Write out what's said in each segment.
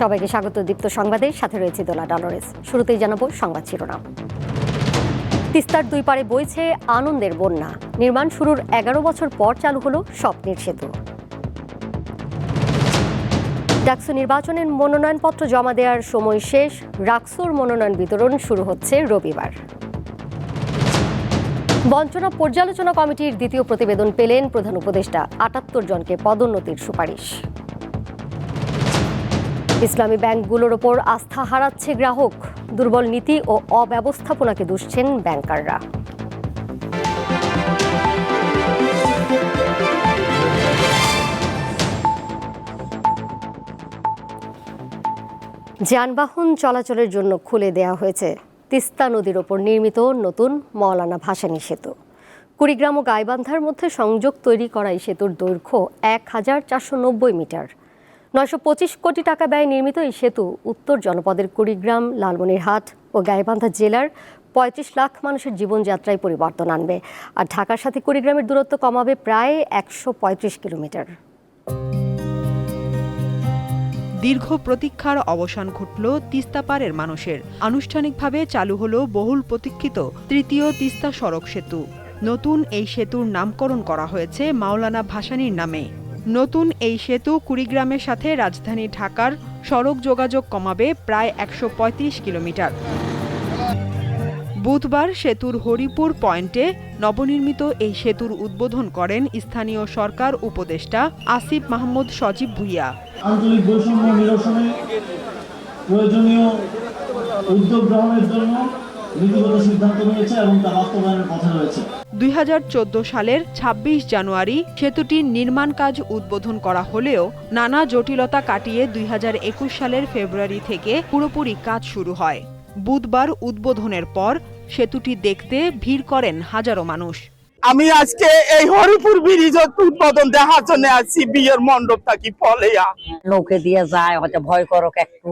সবাইকে স্বাগত দীপ্ত সংবাদের সাথে রয়েছে দোলা ডলরেস। শুরুতেই জানাব সংবাদ শিরোনাম। তিস্তার দুই পারে বইছে আনন্দের বন্যা। নির্মাণ শুরুর এগারো বছর পর চালু হলো স্বপ্নের সেতু। ডাকসু নির্বাচনের মনোনয়নপত্র জমা দেওয়ার সময় শেষ। রাকসুর মনোনয়ন বিতরণ শুরু হচ্ছে রবিবার। বঞ্চনা পর্যালোচনা কমিটির দ্বিতীয় প্রতিবেদন পেলেন প্রধান উপদেষ্টা। আটাত্তর জনকে পদোন্নতির সুপারিশ। ইসলামী ব্যাংকগুলোর ওপর আস্থা হারাচ্ছে গ্রাহক। দুর্বল নীতি ও অব্যবস্থাপনাকে দুষছেন ব্যাংকাররা। যানবাহন চলাচলের জন্য খুলে দেওয়া হয়েছে। তিস্তা নদীর ওপর নির্মিত নতুন মৌলানা ভাসানী সেতু। কুড়িগ্রাম ও গাইবান্ধার মধ্যে সংযোগ তৈরি করা এই সেতুর দৈর্ঘ্য এক হাজার চারশো নব্বই মিটার। নয়শো পঁচিশ কোটি টাকা ব্যয়ে নির্মিত এই সেতু উত্তর জনপদের কুড়িগ্রাম, লালমনিরহাট ও গাইবান্ধা জেলার পঁয়ত্রিশ লাখ মানুষের জীবনযাত্রায় পরিবর্তন আনবে। আর ঢাকার সাথে কুড়িগ্রামের দূরত্ব কমাবে প্রায় একশো পঁয়ত্রিশ কিলোমিটার। দীর্ঘ প্রতীক্ষার অবসান ঘটল তিস্তা পারের মানুষের। আনুষ্ঠানিকভাবে চালু হলো বহুল প্রতীক্ষিত তৃতীয় তিস্তা সড়ক সেতু। নতুন এই সেতুর নামকরণ করা হয়েছে মাওলানা ভাসানীর নামে। নতুন এই সেতু কুড়িগ্রামের সাথে রাজধানী ঢাকার সড়ক যোগাযোগ কমাবে প্রায় একশো পঁয়ত্রিশ কিলোমিটার। বুধবার সেতুর হরিপুর পয়েন্টে নবনির্মিত এই সেতুর উদ্বোধন করেন স্থানীয় সরকার উপদেষ্টা আসিফ মাহমুদ সজীব ভুইয়া। আঞ্চলিক বৈষম্য নিরসনে প্রয়োজনীয় উদ্যোগ গ্রহণের জন্য নীতিগত সিদ্ধান্ত নিয়েছে এবং তা বাস্তবায়নের পথে রয়েছে। দুই হাজার চোদ্দ সালের ২৬ জানুয়ারি সেতুটির নির্মাণ কাজ উদ্বোধন করা হলেও নানা জটিলতা কাটিয়ে দুই হাজার একুশ সালের ফেব্রুয়ারি থেকে পুরোপুরি কাজ শুরু হয়। বুধবার উদ্বোধনের পর সেতুটি দেখতে ভিড় করেন হাজারো মানুষ। আমি আজকে এই হরিপুর ব্রিজ উদ্বোধন দেখার জন্য আসছি বিয়ের মণ্ডপ থাকি ফলেয়া। নৌকে দিয়ে যায় হয়তো ভয় করক একটু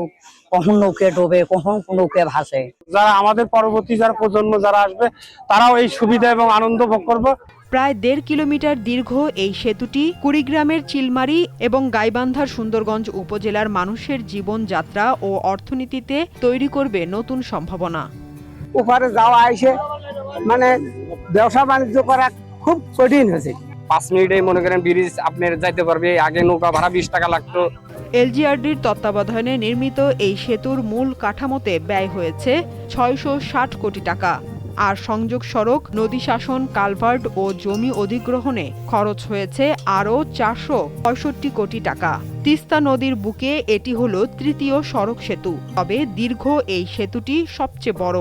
কখন নৌকে ডোবে কখন নৌকে ভাসে। যারা আমাদের পরবর্তী যারা প্রজন্ম যারা আসবে তারাও এই সুবিধা এবং আনন্দ ভোগ করবে। প্রায় দেড় কিলোমিটার দীর্ঘ এই সেতুটি কুড়িগ্রামের চিলমারি এবং গাইবান্ধার সুন্দরগঞ্জ উপজেলার মানুষের জীবনযাত্রা ও অর্থনীতিতে তৈরি করবে নতুন সম্ভাবনা। ওপারে যাওয়া আইসে মানে ব্যবসা বাণিজ্য করা খুব কঠিন হয়েছে। পাঁচ মিনিটে মনে করেন ব্রিজ আপনার যাইতে পারবে আগে নৌকা ভাড়া বিশ টাকা লাগতো। এলজিআরডির তত্ত্বাবধানে নির্মিত এই সেতুর মূল কাঠামোতে ব্যয় হয়েছে ছয়শো ষাট কোটি টাকা। আর সংযোগ সড়ক নদী শাসন কালভার্ট ও জমি অধিগ্রহণে খরচ হয়েছে আরও চারশো পঁয়ষট্টি কোটি টাকা। তিস্তা নদীর বুকে এটি হলো তৃতীয় সড়ক সেতু। তবে দীর্ঘ এই সেতুটি সবচেয়ে বড়।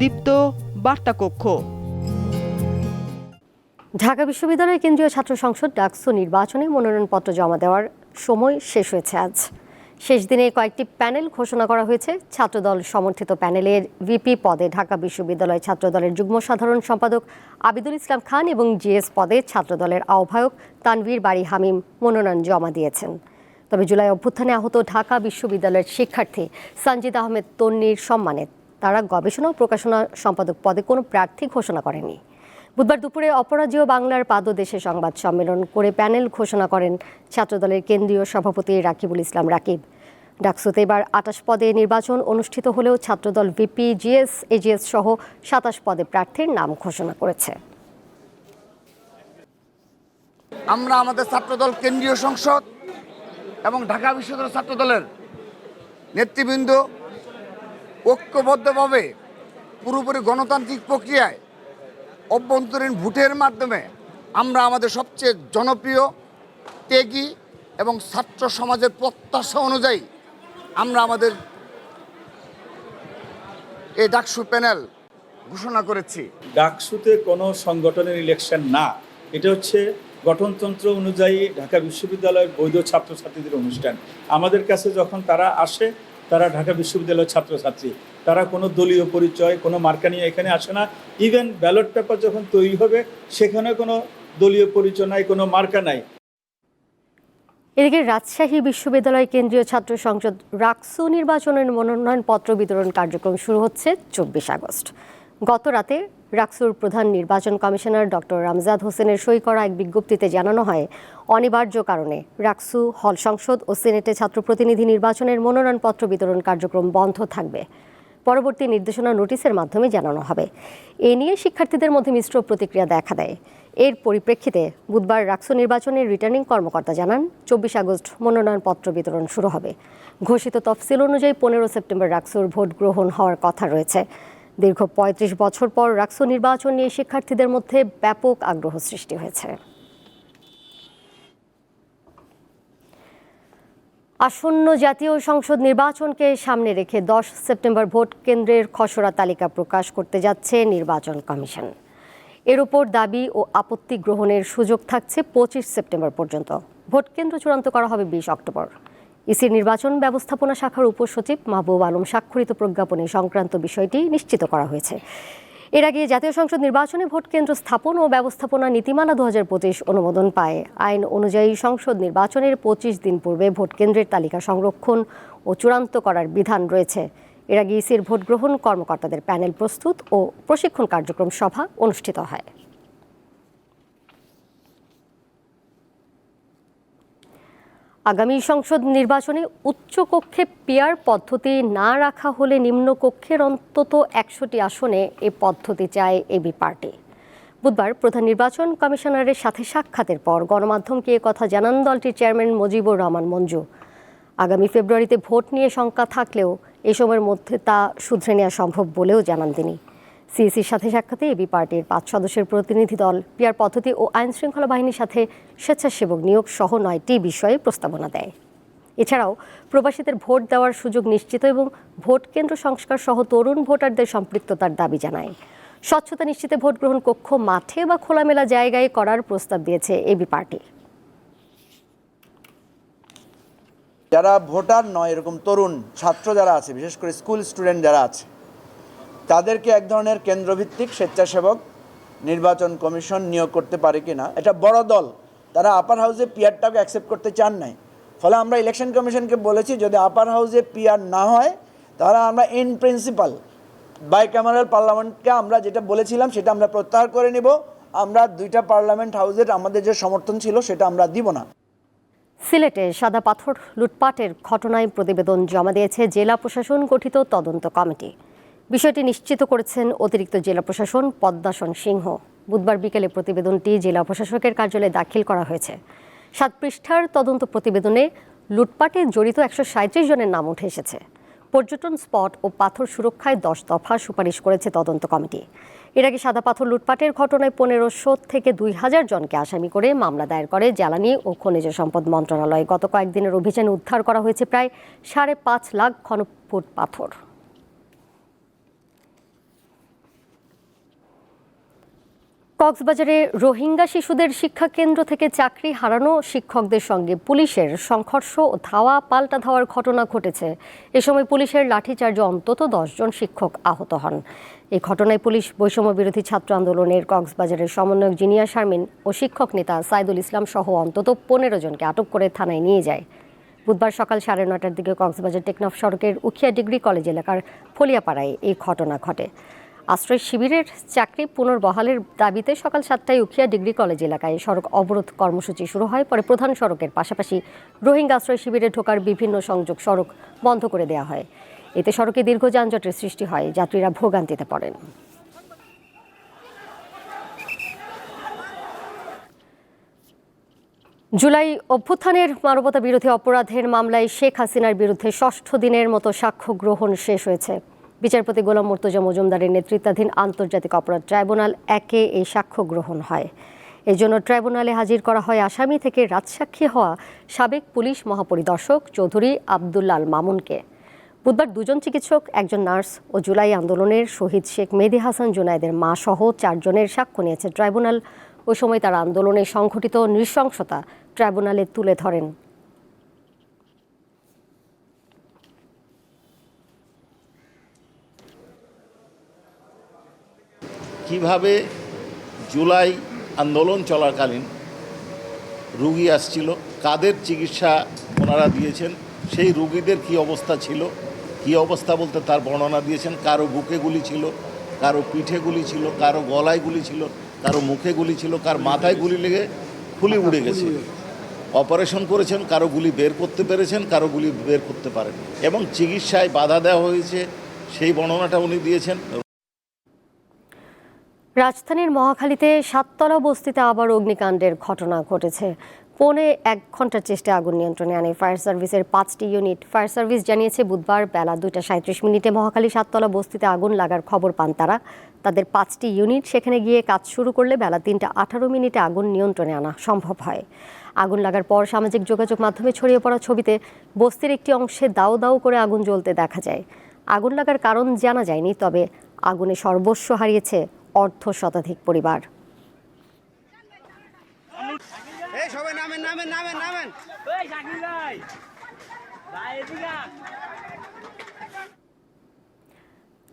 দীপ্ত বার্তা কক্ষ ঢাকা বিশ্ববিদ্যালয়ের কেন্দ্রীয় ছাত্র সংসদ ডাকসু নির্বাচনে মনোনয়নপত্র জমা দেওয়ার সময় শেষ হয়েছে আজ। শেষ দিনে কয়েকটি প্যানেল ঘোষণা করা হয়েছে। ছাত্রদল সমর্থিত প্যানেলের ভিপি পদে ঢাকা বিশ্ববিদ্যালয় ছাত্রদলের যুগ্ম সাধারণ সম্পাদক আবিদুল ইসলাম খান এবং জিএস পদে ছাত্রদলের আহ্বায়ক তানভীর বাড়ি হামিম মনোনয়ন জমা দিয়েছেন। তবে জুলাই অভ্যুত্থানে আহত ঢাকা বিশ্ববিদ্যালয়ের শিক্ষার্থী সঞ্জিদ আহমেদ তন্নির সম্মানে তারা গবেষণা ও প্রকাশনা সম্পাদক পদে কোনো প্রার্থী ঘোষণা করেনি। বুধবার দুপুরে অপরাজেয় বাংলার পাদদেশে সংবাদ সম্মেলন করে প্যানেল ঘোষণা করেন ছাত্রদলের কেন্দ্রীয় সভাপতি রাকিবুল ইসলাম রাকিব। ডাকসুতে এবার আটাশ পদে নির্বাচন অনুষ্ঠিত হলেও ছাত্রদল ভিপি, জিএস, এজিএস সহ সাতাশ পদে প্রার্থীর নাম ঘোষণা করেছে। আমরা আমাদের ছাত্রদল কেন্দ্রীয় সংসদ এবং ঢাকা বিশ্ববিদ্যালয় ছাত্রদলের নেতৃবৃন্দ ঐক্যবদ্ধভাবে পুরোপুরি গণতান্ত্রিক প্রক্রিয়ায় অভ্যন্তরীণ ভোটের মাধ্যমে আমরা আমাদের সবচেয়ে জনপ্রিয়, ত্যাগী এবং ছাত্র সমাজের প্রত্যাশা অনুযায়ী আমরা আমাদের এই ডাকসু প্যানেল ঘোষণা করেছি। ডাকসুতে কোনো সংগঠনের ইলেকশন না। এটা হচ্ছে গঠনতন্ত্র অনুযায়ী ঢাকা বিশ্ববিদ্যালয়ের বৈধ ছাত্রছাত্রীদের অনুষ্ঠান। আমাদের কাছে যখন তারা আসে তারা ঢাকা বিশ্ববিদ্যালয়ের ছাত্রছাত্রী। তারা কোনো দলীয় পরিচয়, কোনো মার্কা নিয়ে এখানে আসে না। ইভেন ব্যালট পেপার যখন তৈরি হবে, সেখানে কোনো দলীয় পরিচয় নাই, কোনো মার্কা নাই। এদিকে রাজশাহী বিশ্ববিদ্যালয় কেন্দ্রীয় ছাত্র সংসদ রাকসু নির্বাচনের মনোনয়নপত্র বিতরণ কার্যক্রম শুরু হচ্ছে চব্বিশ আগস্ট। গত রাতে রাকসুর প্রধান নির্বাচন কমিশনার ডক্টর রামজাদ হোসেনের সই করা এক বিজ্ঞপ্তিতে জানানো হয়, অনিবার্য কারণে রাকসু হল সংসদ ও সিনেটে ছাত্র প্রতিনিধি নির্বাচনের মনোনয়নপত্র বিতরণ কার্যক্রম বন্ধ থাকবে। পরবর্তী নির্দেশনা নোটিশের মাধ্যমে জানানো হবে। এ নিয়ে শিক্ষার্থীদের মধ্যে মিশ্র প্রতিক্রিয়া দেখা দেয়। এর পরিপ্রেক্ষিতে বুধবার রাকসু নির্বাচনের রিটার্নিং কর্মকর্তা জানান, চব্বিশ আগস্ট মনোনয়নপত্র বিতরণ শুরু হবে। ঘোষিত তফসিল অনুযায়ী পনেরো সেপ্টেম্বর রাকসুর ভোট গ্রহণ হওয়ার কথা রয়েছে। দীর্ঘ পঁয়ত্রিশ বছর পর রাকসু নির্বাচন নিয়ে শিক্ষার্থীদের মধ্যে ব্যাপক আগ্রহ সৃষ্টি হয়েছে। আসন্ন জাতীয় সংসদ নির্বাচনকে সামনে রেখে দশ সেপ্টেম্বর ভোট কেন্দ্রের খসড়া তালিকা প্রকাশ করতে যাচ্ছে নির্বাচন কমিশন। এর উপর দাবি ও আপত্তি গ্রহণের সুযোগ থাকছে পঁচিশ সেপ্টেম্বর পর্যন্ত। ভোট কেন্দ্র চূড়ান্ত করা হবে বিশ অক্টোবর। ইসির নির্বাচন ব্যবস্থাপনা শাখার উপসচিব মাহবুব আলম স্বাক্ষরিত প্রজ্ঞাপনে সংক্রান্ত বিষয়টি নিশ্চিত করা হয়েছে। এর আগে জাতীয় সংসদ নির্বাচনে ভোট কেন্দ্র স্থাপন ও ব্যবস্থাপনা নীতিমালা দু হাজার পঁচিশ অনুমোদন পায়। আইন অনুযায়ী সংসদ নির্বাচনের পঁচিশ দিন পূর্বে ভোট কেন্দ্রের তালিকা সংরক্ষণ ও চূড়ান্ত করার বিধান রয়েছে। এর আগে ইসির ভোট গ্রহণ কর্মকর্তাদের প্যানেল প্রস্তুত ও প্রশিক্ষণ কার্যক্রম সভা অনুষ্ঠিত হয়। আগামী সংসদ নির্বাচনে উচ্চকক্ষে পিয়ার পদ্ধতি না রাখা হলে নিম্নকক্ষের অন্তত একশোটি আসনে এ পদ্ধতি চায় এবি পার্টি। বুধবার প্রধান নির্বাচন কমিশনারের সাথে সাক্ষাতের পর গণমাধ্যমকে কথা জানান দলটির চেয়ারম্যান মুজিবুর রহমান মঞ্জু। আগামী ফেব্রুয়ারিতে ভোট নিয়ে শঙ্কা থাকলেও এ সময়ের মধ্যে তা শুধরে নেওয়া সম্ভব বলেও জানান তিনি। সিইসির সাথে সাক্ষাতে এবি পার্টির পাঁচ সদস্যের প্রতিনিধি দল পিয়ার পদ্ধতি ও আইন শৃঙ্খলা বাহিনীর সাথে স্বেচ্ছাসেবক নিয়োগ সহ নয়টি বিষয়ে প্রস্তাবনা দেয়। এছাড়াও প্রবাসীদের ভোট দেওয়ার সুযোগ নিশ্চিত এবং ভোট কেন্দ্র সংস্কার সহ তরুণ ভোটারদের সম্পৃক্ততার দাবি জানায়। স্বচ্ছতা নিশ্চিতে ভোট গ্রহণ কক্ষ মাঠে বা খোলামেলা জায়গায় করার প্রস্তাব দিয়েছে এবি পার্টি। যারা ভোটার নয়, এরকম তরুণ ছাত্র যারা আছে, বিশেষ করে স্কুল স্টুডেন্ট যারা আছে তাদেরকে এক ধরনের কেন্দ্রভিত্তিক স্বেচ্ছাসেবক নির্বাচন কমিশন নিয়োগ করতে পারে কি না এটা বড় দল, তারা আপার হাউসে পিয়ারটাকে অ্যাকসেপ্ট করতে চান নাই। ফলে আমরা ইলেকশন কমিশনকে বলেছি, যদি আপার হাউসে পিয়ার না হয়, তাহলে আমরা ইন প্রিন্সিপাল বাই ক্যামারাল পার্লামেন্টকে আমরা যেটা বলেছিলাম, সেটা আমরা প্রত্যাহার করে নিব। আমরা দুইটা পার্লামেন্ট হাউসের আমাদের যে সমর্থন ছিল, সেটা আমরা দিব না। সিলেটে সাদা পাথর লুটপাটের ঘটনায় প্রতিবেদন জমা দিয়েছে জেলা প্রশাসন গঠিত তদন্ত কমিটি। বিষয়টি নিশ্চিত করেছেন অতিরিক্ত জেলা প্রশাসন পদ্মাসন সিংহ। বুধবার বিকেলে প্রতিবেদনটি জেলা প্রশাসকের কার্যালয়ে দাখিল করা হয়েছে। সাত পৃষ্ঠার তদন্ত প্রতিবেদনে লুটপাটে জড়িত একশো সাঁত্রিশ জনের নাম উঠে এসেছে। পর্যটন স্পট ও পাথর সুরক্ষায় দশ দফা সুপারিশ করেছে তদন্ত কমিটি। এর আগে সাদা পাথর লুটপাটের ঘটনায় পনেরোশো থেকে দুই হাজার জনকে আসামি করে মামলা দায়ের করে জ্বালানি ও খনিজ সম্পদ মন্ত্রণালয়। গত কয়েকদিনের অভিযানে উদ্ধার করা হয়েছে প্রায় সাড়ে পাঁচ লাখ ঘনফুট পাথর। কক্সবাজারে রোহিঙ্গা শিশুদের শিক্ষা কেন্দ্র থেকে চাকরি হারানো শিক্ষকদের সঙ্গে পুলিশের সংঘর্ষ ও ধাওয়া পাল্টা ধাওয়ার ঘটনা ঘটেছে। এ সময় পুলিশের লাঠিচার্জে অন্তত দশজন শিক্ষক আহত হন। এই ঘটনায় পুলিশ বৈষম্য বিরোধী ছাত্র আন্দোলনের কক্সবাজারের সমন্বয়ক জিনিয়া শারমিন ও শিক্ষক নেতা সাইদুল ইসলাম সহ অন্তত পনেরো জনকে আটক করে থানায় নিয়ে যায়। বুধবার সকাল সাড়ে নটার দিকে কক্সবাজার টেকনাফ সড়কের উখিয়া ডিগ্রি কলেজ এলাকার ফলিয়াপাড়ায় এই ঘটনা ঘটে। আশ্রয় শিবিরের চাকরি পুনর্বহালের দাবিতে সকাল সাতটায় উখিয়া ডিগ্রি কলেজ এলাকায় সড়ক অবরোধ কর্মসূচি শুরু হয়। পরে প্রধান সড়কের পাশাপাশি রোহিঙ্গা আশ্রয় শিবিরে ঢোকার বিভিন্ন সংযোগ সড়ক বন্ধ করে দেওয়া হয়। এতে সড়কে দীর্ঘ যানজটের সৃষ্টি হয়। যাত্রীরা ভোগান্তিতে পড়েন। জুলাই অভ্যুত্থানের মানবতা বিরোধী অপরাধের মামলায় শেখ হাসিনার বিরুদ্ধে ষষ্ঠ দিনের মতো সাক্ষ্য গ্রহণ শেষ হয়েছে। বিচারপতি গোলাম মুর্তজা মজুমদারের নেতৃত্বাধীন আন্তর্জাতিক অপরাধ ট্রাইব্যুনাল একে এই সাক্ষ্য গ্রহণ হয়। এর জন্য ট্রাইব্যুনালে হাজির করা হয় আসামি থেকে রাজসাক্ষী হওয়া সাবেক পুলিশ মহাপরিদর্শক চৌধুরী আবদুল্লাল মামুনকে। বুধবার দুজন চিকিৎসক, একজন নার্স ও জুলাই আন্দোলনের শহীদ শেখ মেহেদি হাসান জুনায়েদের মা সহ চারজনের সাক্ষ্য নিয়েছে ট্রাইব্যুনাল। ওই সময় তারা আন্দোলনে সংঘটিত নৃশংসতা ট্রাইব্যুনালে তুলে ধরেন। কীভাবে জুলাই আন্দোলন চলাকালীন রুগী আসছিল কাদের চিকিৎসা ওনারা দিয়েছেন সেই রুগীদের কি অবস্থা ছিল কি অবস্থা বলতে তার বর্ণনা দিয়েছেন কারও বুকে গুলি ছিল কারও পিঠে গুলি ছিল কারও গলায় গুলি ছিল কারও মুখে গুলি ছিল কার মাথায় গুলি লেগে খুলি উড়ে গেছে। অপারেশন করেছেন কারও গুলি বের করতে পেরেছেন কারও গুলি বের করতে পারেন এবং চিকিৎসায় বাধা দেওয়া হয়েছে সেই বর্ণনাটা উনি দিয়েছেন। রাজধানীর মহাখালীতে সাততলা বস্তিতে আবার অগ্নিকাণ্ডের ঘটনা ঘটেছে। পৌনে এক ঘণ্টার চেষ্টা আগুন নিয়ন্ত্রণে আনে ফায়ার সার্ভিসের পাঁচটি ইউনিট। ফায়ার সার্ভিস জানিয়েছে, বুধবার বেলা দুইটা সাঁত্রিশ মিনিটে মহাখালী সাততলা বস্তিতে আগুন লাগার খবর পান তারা। তাদের পাঁচটি ইউনিট সেখানে গিয়ে কাজ শুরু করলে বেলা তিনটা আঠারো মিনিটে আগুন নিয়ন্ত্রণে আনা সম্ভব হয়। আগুন লাগার পর সামাজিক যোগাযোগ মাধ্যমে ছড়িয়ে পড়া ছবিতে বস্তির একটি অংশে দাও দাও করে আগুন জ্বলতে দেখা যায়। আগুন লাগার কারণ জানা যায়নি, তবে আগুনে সর্বস্ব হারিয়েছে অর্ধ শতাধিক পরিবার।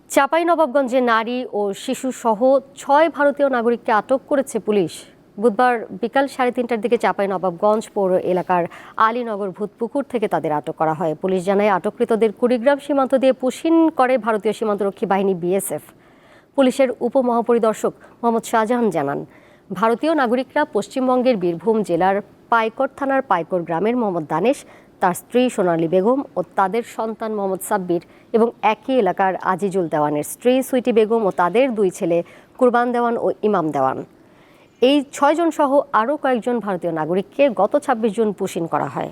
চাপাই নবাবগঞ্জে নারী ও শিশু সহ ছয় ভারতীয় নাগরিককে আটক করেছে পুলিশ। বুধবার বিকাল সাড়ে তিনটার দিকে চাপাই নবাবগঞ্জ পৌর এলাকার আলীনগর ভূতপুকুর থেকে তাদের আটক করা হয়। পুলিশ জানায় আটককৃতদের কুড়িগ্রাম সীমান্ত দিয়ে পুশিন করে ভারতীয় সীমান্তরক্ষী বাহিনী বিএসএফ। পুলিশের উপমহাপরিদর্শক মোহাম্মদ শাহজাহান জানান, ভারতীয় নাগরিকরা পশ্চিমবঙ্গের বীরভূম জেলার পাইকর থানার পাইকর গ্রামের মোহাম্মদ দানেশ, তার স্ত্রী সোনালী বেগম ও তাদের সন্তান মোহাম্মদ সাব্বির এবং একই এলাকার আজিজুল দেওয়ানের স্ত্রী সুইটি বেগম ও তাদের দুই ছেলে কুরবান দেওয়ান ও ইমাম দেওয়ান। এই ছয়জন সহ আরও কয়েকজন ভারতীয় নাগরিককে গত ছাব্বিশ জুন পুশিন করা হয়।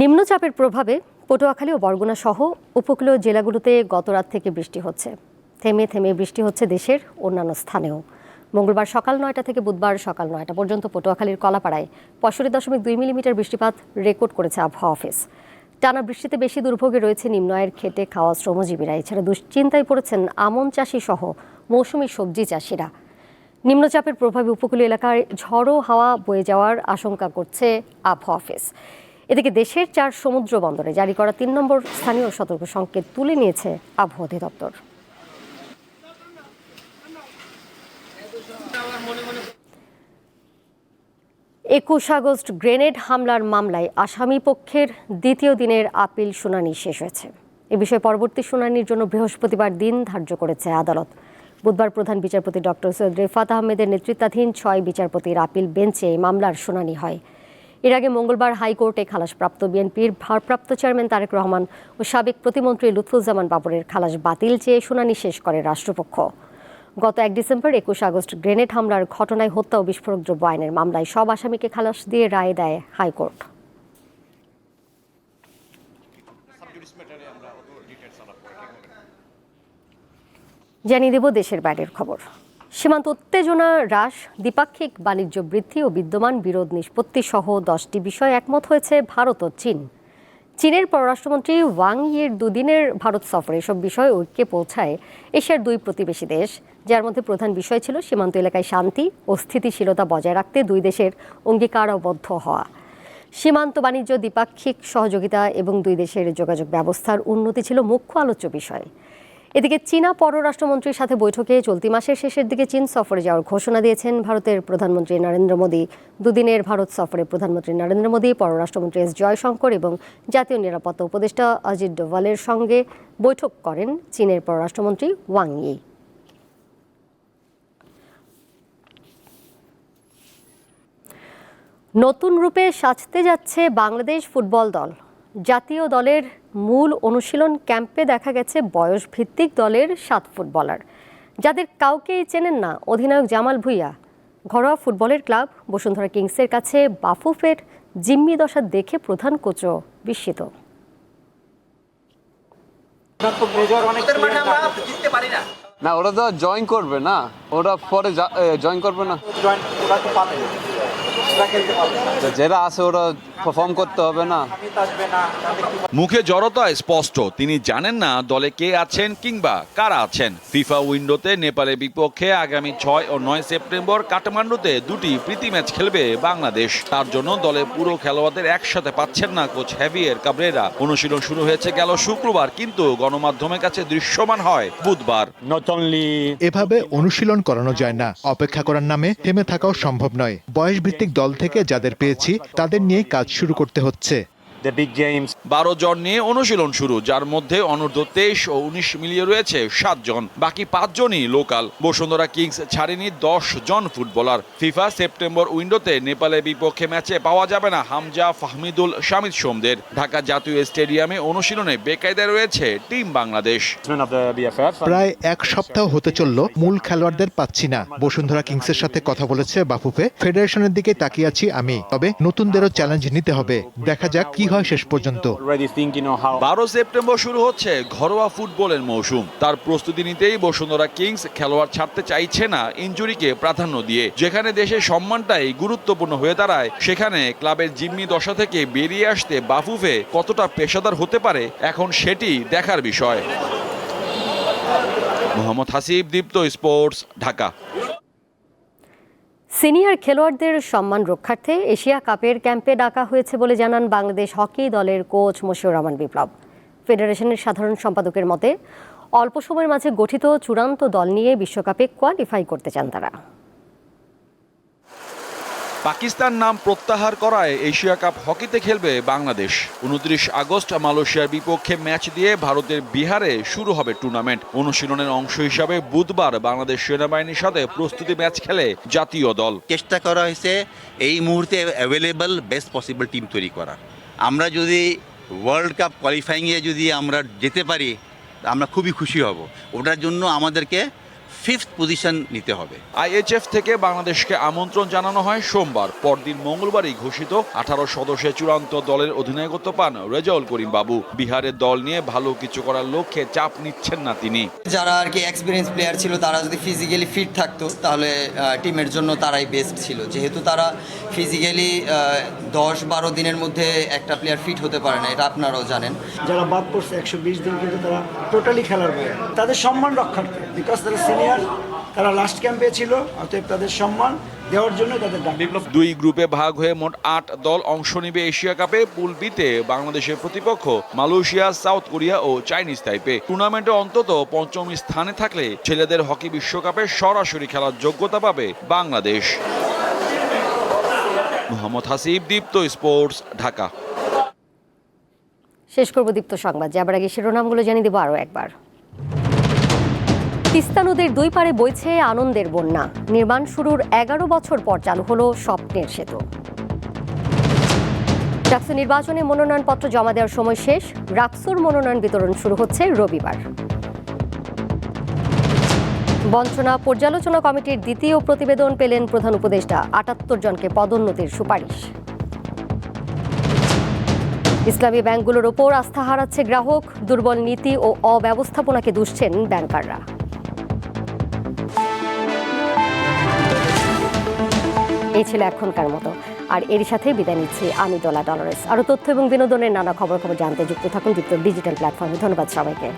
নিম্নচাপের প্রভাবে পটুয়াখালী ও বরগুনা সহ উপকূলীয় জেলাগুলোতে গত রাত থেকে বৃষ্টি হচ্ছে। থেমে থেমে বৃষ্টি হচ্ছে দেশের অন্যান্য স্থানেও। মঙ্গলবার সকাল নয়টা থেকে বুধবার সকাল নয়টা পর্যন্ত পটুয়াখালীর কলাপাড়ায় পঁয়ষট্টি দশমিক দুই মিলিমিটার বৃষ্টিপাত রেকর্ড করেছে আবহাওয়া অফিস। টানা বৃষ্টিতে বেশি দুর্ভোগে রয়েছে নিম্ন আয়ের খেটে খাওয়া শ্রমজীবীরা। এছাড়া দুশ্চিন্তায় পড়েছেন আমন চাষি সহ মৌসুমি সবজি চাষিরা। নিম্নচাপের প্রভাবে উপকূলীয় এলাকায় ঝড়ো হাওয়া বয়ে যাওয়ার আশঙ্কা করছে আবহাওয়া অফিস। এদিকে দেশের চার সমুদ্র বন্দরে জারি করা তিন নম্বর স্থানীয় সতর্ক সংকেত তুলে নিয়েছে আবহাওয়া অধিদপ্তর। একুশ আগস্ট গ্রেনেড হামলার মামলায় আসামি পক্ষের দ্বিতীয় দিনের আপিল শুনানি শেষ হয়েছে। এ বিষয়ে পরবর্তী শুনানির জন্য বৃহস্পতিবার দিন ধার্য করেছে আদালত। বুধবার প্রধান বিচারপতি ডক্টর সৈয়দ রেফাত আহমেদের নেতৃত্বাধীন ছয় বিচারপতির আপিল বেঞ্চে এই মামলার শুনানি হয়। এর আগে মঙ্গলবার হাইকোর্টে খালাসপ্রাপ্ত বিএনপির ভারপ্রাপ্ত চেয়ারম্যান তারেক রহমান ও সাবেক প্রতিমন্ত্রী লুৎফুজ্জামান বাবরের খালাস বাতিল চেয়ে শুনানি শেষ করে রাষ্ট্রপক্ষ। গত এক ডিসেম্বর একুশ আগস্ট গ্রেনেড হামলার ঘটনায় হত্যা ও বিস্ফোরক দ্রব্য আইনের মামলায় সব আসামিকে খালাস দিয়ে রায় দেয় হাইকোর্ট। জানিয়ে দেব দেশের বাইরের খবর। সীমান্ত উত্তেজনা হ্রাস, দ্বিপাক্ষিক বাণিজ্য বৃদ্ধি ও বিদ্যমান বিরোধ নিষ্পত্তি সহ দশটি বিষয় একমত হয়েছে ভারত ও চীন। চীনের পররাষ্ট্রমন্ত্রী ওয়াং ইয়ের দুদিনের ভারত সফরে এসব বিষয় ঐক্যে পৌঁছায় এশিয়ার দুই প্রতিবেশী দেশ। যার মধ্যে প্রধান বিষয় ছিল সীমান্ত এলাকায় শান্তি ও স্থিতিশীলতা বজায় রাখতে দুই দেশের অঙ্গীকারবদ্ধ হওয়া। সীমান্ত বাণিজ্য, দ্বিপাক্ষিক সহযোগিতা এবং দুই দেশের যোগাযোগ ব্যবস্থার উন্নতি ছিল মুখ্য আলোচ্য বিষয়। এদিকে চীনা পররাষ্ট্রমন্ত্রীর সাথে বৈঠকে চলতি মাসের শেষের দিকে চীন সফরে যাওয়ার ঘোষণা দিয়েছেন ভারতের প্রধানমন্ত্রী নরেন্দ্র মোদী। দুদিনের ভারত সফরে প্রধানমন্ত্রী নরেন্দ্র মোদী, পররাষ্ট্রমন্ত্রী এস জয়শঙ্কর এবং জাতীয় নিরাপত্তা উপদেষ্টা অজিত ডোভালের সঙ্গে বৈঠক করেন চীনের পররাষ্ট্রমন্ত্রী ওয়াং ই। নতুন রূপে সাজতে যাচ্ছে বাংলাদেশ ফুটবল দল। জাতীয় দলের মূল অনুশীলন ক্যাম্পে দেখা গেছে বয়সভিত্তিক দলের সাত ফুটবলার। যাদের কাউকেই চেনেন না অধিনায়ক জামাল ভুইয়া। ঘরোয়া ফুটবলের ক্লাব বসুন্ধরা কিংসের কাছে বাফুফের জিম্মি দশা দেখে প্রধান কোচও বিস্মিত। না। ওরা তো জয়েন করবে না। ওরা পরে জয়েন করবে না। তো আছে ওরা পারফর্ম করতে হবে না। মুখে জড়তায় স্পষ্ট তিনি জানেন না দলে কে আছেন কিংবা কারা আছেন। ফিফা উইন্ডোতে নেপালের বিপক্ষে আগামী ছয় ও নয় সেপ্টেম্বর কাঠমান্ডুতে দুটি প্রীতি ম্যাচ খেলবে বাংলাদেশ। তার জন্য দলে পুরো খেলোয়াড়দের একসাথে পাচ্ছেন না কোচ হ্যাভিয়ের কাবরেরা। অনুশীলন শুরু হয়েছে গেল শুক্রবার কিন্তু গণমাধ্যমের কাছে দৃশ্যমান হয় বুধবার। এভাবে অনুশীলন করানো যায় না অপেক্ষা করার নামে থেমে থাকাও সম্ভব নয়। বয়স ভিত্তিক দল থেকে যাদের পেয়েছি তাদের নিয়ে কাজ শুরু করতে হচ্ছে. বারো জন নিয়ে অনুশীলন শুরু যার মধ্যে অনূর্ধ্ব তেইশ ও উনিশ মিলিয়ে রয়েছে সাতজন বাকি পাঁচজনই লোকাল। বসুন্ধরা কিংস ছাড়েনি দশ জন ফুটবলার। ফিফা সেপ্টেম্বর উইন্ডোতে নেপালের বিপক্ষে ম্যাচে পাওয়া যাবে না হামজা ফাহমিদুল শামিদ সোমদের। ঢাকা জাতীয় স্টেডিয়ামে অনুশীলনে বেকায়দায় রয়েছে টিম বাংলাদেশ. প্রায় এক সপ্তাহ হতে চলল মূল খেলোয়াড়দের পাচ্ছি না। বসুন্ধরা কিংসের সাথে কথা বলেছে বাফুফে ফেডারেশনের দিকে তাকিয়ে আছি আমি। তবে নতুনদেরও চ্যালেঞ্জ নিতে হবে। দেখা যাক কি হয় শেষ পর্যন্ত. বারো সেপ্টেম্বর শুরু হচ্ছে ঘরোয়া ফুটবলের মৌসুম। তার প্রস্তুতি নিতেই বসুন্ধরা কিংস খেলোয়াড় ছাড়তে চাইছে না ইঞ্জুরিকে প্রাধান্য দিয়ে। যেখানে দেশের সম্মানটাই গুরুত্বপূর্ণ হয়ে দাঁড়ায় সেখানে ক্লাবের জিম্মি দশা থেকে বেরিয়ে আসতে বাফুফে কতটা পেশাদার হতে পারে এখন সেটি দেখার বিষয়। মোহাম্মদ হাসিব দীপ্ত স্পোর্টস ঢাকা। সিনিয়র খেলোয়াড়দের সম্মান রক্ষার্থে এশিয়া কাপের ক্যাম্পে ডাকা হয়েছে বলে জানান বাংলাদেশ হকি দলের কোচ মশিউর রহমান বিপ্লব। ফেডারেশনের সাধারণ সম্পাদকের মতে, অল্প সময়ের মাঝে গঠিত চূড়ান্ত দল নিয়ে বিশ্বকাপে কোয়ালিফাই করতে চান তারা। পাকিস্তান নাম প্রত্যাহার করায় এশিয়া কাপ হকিতে খেলবে বাংলাদেশ। উনত্রিশ আগস্ট মালয়েশিয়ার বিপক্ষে ম্যাচ দিয়ে ভারতের বিহারে শুরু হবে টুর্নামেন্ট। অনুশীলনের অংশ হিসাবে বুধবার বাংলাদেশ সেনাবাহিনীর সাথে প্রস্তুতি ম্যাচ খেলে জাতীয় দল। চেষ্টা করা হয়েছে এই মুহূর্তে অ্যাভেলেবল বেস্ট পসিবল টিম তৈরি করা। আমরা যদি ওয়ার্ল্ড কাপ কোয়ালিফাইংয়ে যদি আমরা যেতে পারি, আমরা খুবই খুশি হব। ওটার জন্য আমাদেরকে ফিফথ পজিশন নিতে হবে। আইএইচএফ থেকে বাংলাদেশকে আমন্ত্রণ জানানো হয় সোমবার। পরদিন মঙ্গলবারই ঘোষিত আঠারো সদস্যের চূড়ান্ত দলের অধিনায়কত্ব পান রেজাউল করিম বাবু। বিহারের দল নিয়ে ভালো কিছু করার লক্ষ্যে চাপ নিচ্ছেন না তিনি। যারা আর কি এক্সপিরিয়েন্স প্লেয়ার ছিল তারা যদি ফিজিক্যালি ফিট থাকতো তাহলে টিমের জন্য তারাই বেস্ট ছিল। যেহেতু তারা ফিজিক্যালি দশ বারো দিনের মধ্যে একটা প্লেয়ার ফিট হতে পারে না এটা আপনারাও জানেন। যারা বাদ পড়ছে একশো বিশ দিন কিন্তু তারা টোটালি খেলার বাইরে তাদের সম্মান রক্ষার্থে। বিকজ তারা সিনিয়র তারা লাস্ট ক্যাম্পে ছিল অতএব তাদের সম্মান দেওয়ার জন্য তাদের ডাক। দুই গ্রুপে ভাগ হয়ে মোট আট দল অংশ নেবে এশিয়া কাপে পুল বিতে বাংলাদেশের প্রতিপক্ষ মালয়েশিয়া সাউথ কোরিয়া ও চাইনিজ তাইপে টুর্নামেন্টে অন্তত পঞ্চম স্থানে থাকলে ছেলেদের হকি বিশ্বকাপে সরাসরি খেলার যোগ্যতা পাবে বাংলাদেশ। মোহাম্মদ হাসিব দীপ্ত স্পোর্টস ঢাকা। শেষ করব দীপ্ত সংবাদ। যাবার আগে শিরোনামগুলো জানিয়ে দেবো আরও একবার। তিস্তা নদীর দুই পারে বইছে আনন্দের বন্যা। নির্মাণ শুরুর এগারো বছর পর চালু হলো স্বপ্নের সেতু। ডাকসু নির্বাচনে মনোনয়নপত্র জমা দেওয়ার সময় শেষ, রাকসুর মনোনয়ন বিতরণ শুরু হচ্ছে রবিবার। বঞ্চনা পর্যালোচনা কমিটির দ্বিতীয় প্রতিবেদন পেলেন প্রধান উপদেষ্টা, আটাত্তর জনকে পদোন্নতির সুপারিশ। ইসলামী ব্যাংকগুলোর ওপর আস্থা হারাচ্ছে গ্রাহক, দুর্বল নীতি ও অব্যবস্থাপনাকে দুষছেন ব্যাংকাররা। এই ছিল এখনকার মতো। আর এর সাথে বিদায় নিচ্ছি আমি দোলা ডলারেস। আরও তথ্য এবং বিনোদনের নানা খবর খবর জানতে যুক্ত থাকুন যুক্ত ডিজিটাল প্ল্যাটফর্মে। ধন্যবাদ সবাইকে।